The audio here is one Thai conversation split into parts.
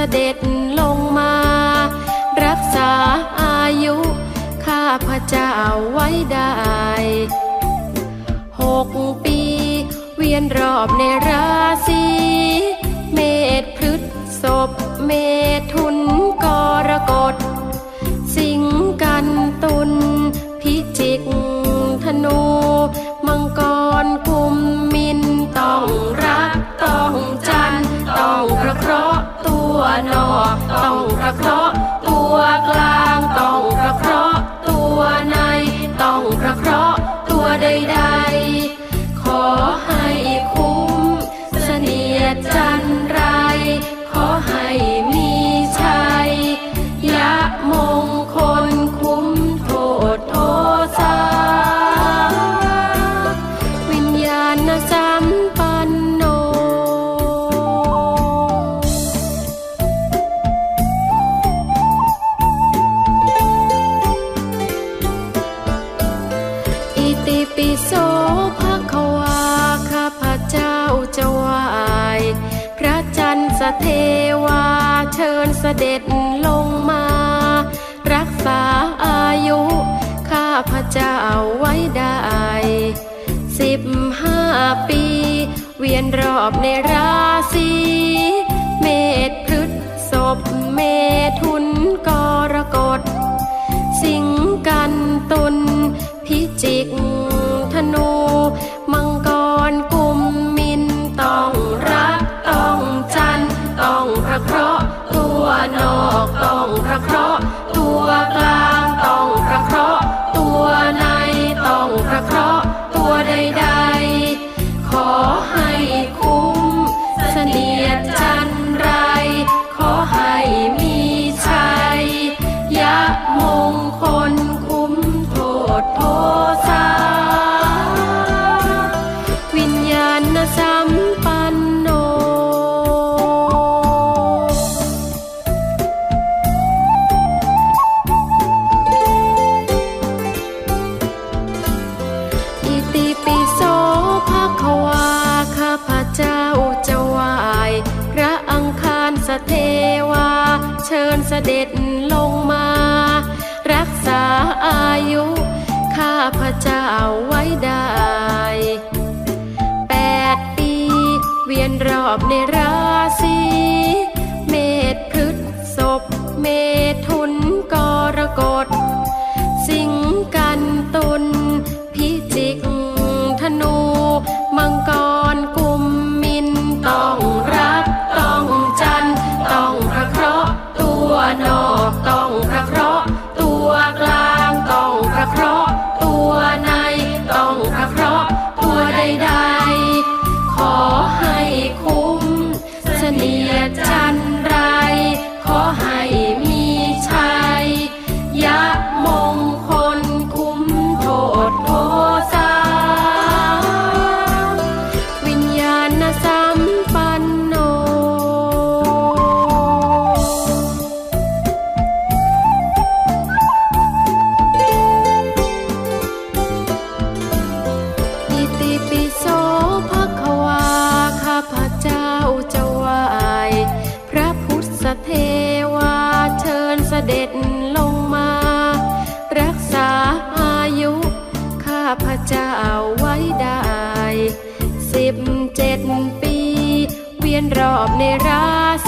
เสด็จลงมา รักษาอายุข้าพระเจ้าไว้ได้หกปี เวียนรอบในราศีเมษพฤษศพเมถุนกรกฎ สิงกันตุนพิจิกธนู มังกร วนอกต้องกระเคราะห์ตัวกลางต้องกระเคราะห์ตัวในต้องกระเคราะห์ตัวใดๆขอให้ วาเชิญเสด็จลงมา รักษาอายุ ข้าพระเจ้าไว้ได้สิบห้าปี เวียนรอบในราศีเมษพฤษศพเมทุนกรกฎ สิงกันตุนพิจิก เสด็จลงมา รักษาอายุ ข้าพระเจ้าไว้ได้แปดปี เวียนรอบในราศีเมษพฤษศพเมถุนกรกฎ สิงกันตุน รอบในราศ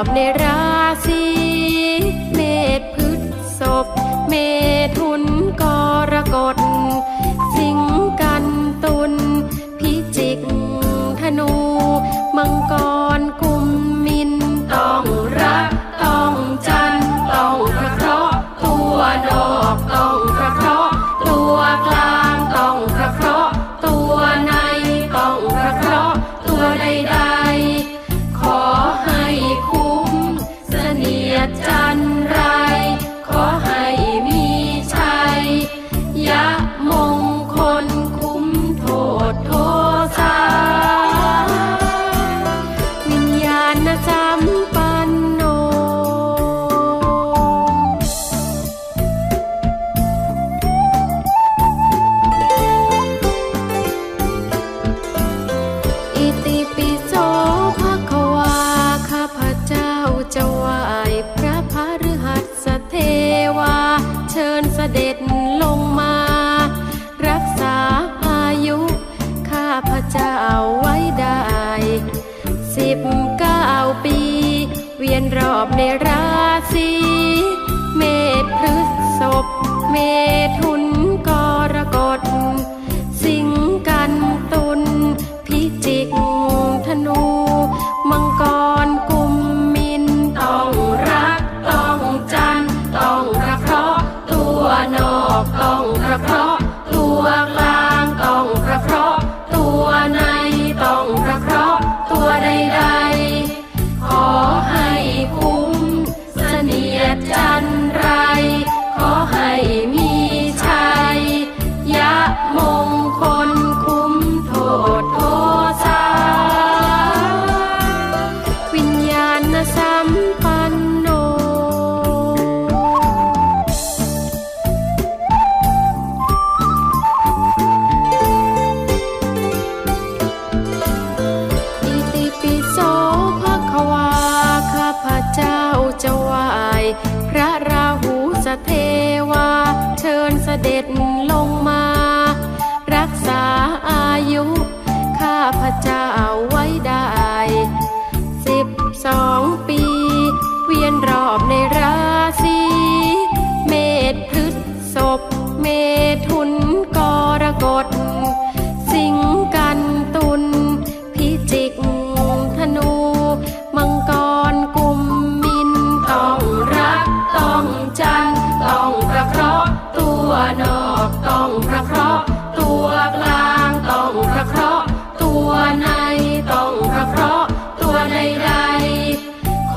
ความเนร จะเอาไว้ได้ สิบเก้าปี เวียนรอบในราศีเมษพฤษภเมถุนกรกฎ จะไหวพระราหูสเทวา เชิญเสด็จลงมา รักษาอายุ ข้าพระเจ้าไว้ได้สิบสองปี เวียนรอบในรา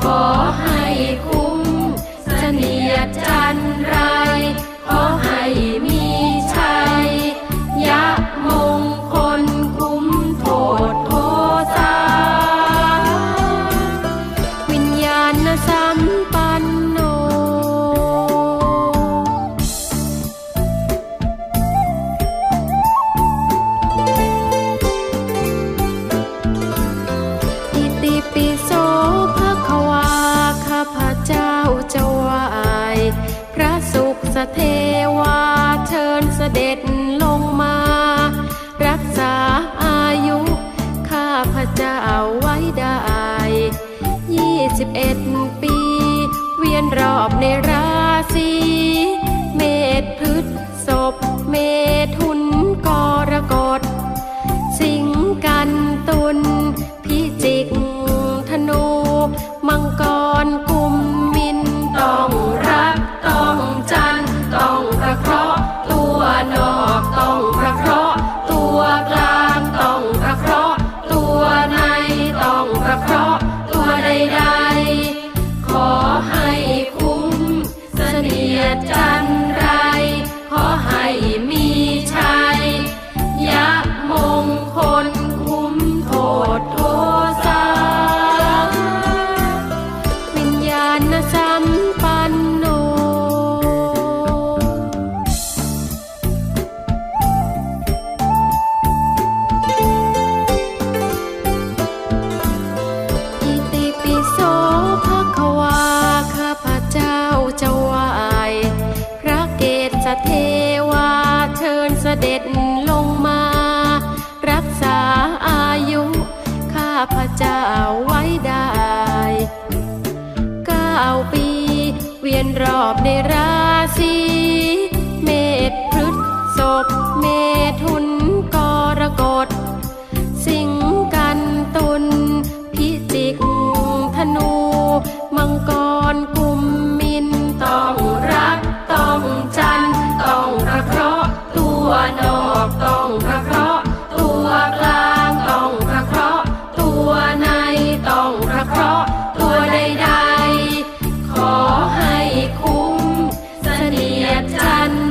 ขอให้คุณ เอ็ดปี เวียนรอบในราศี เทวาเชิญเสด็จลงมา รักษาอายุ ข้าพระเจ้าไว้ได้เก้าปี เวียนรอบในราศี done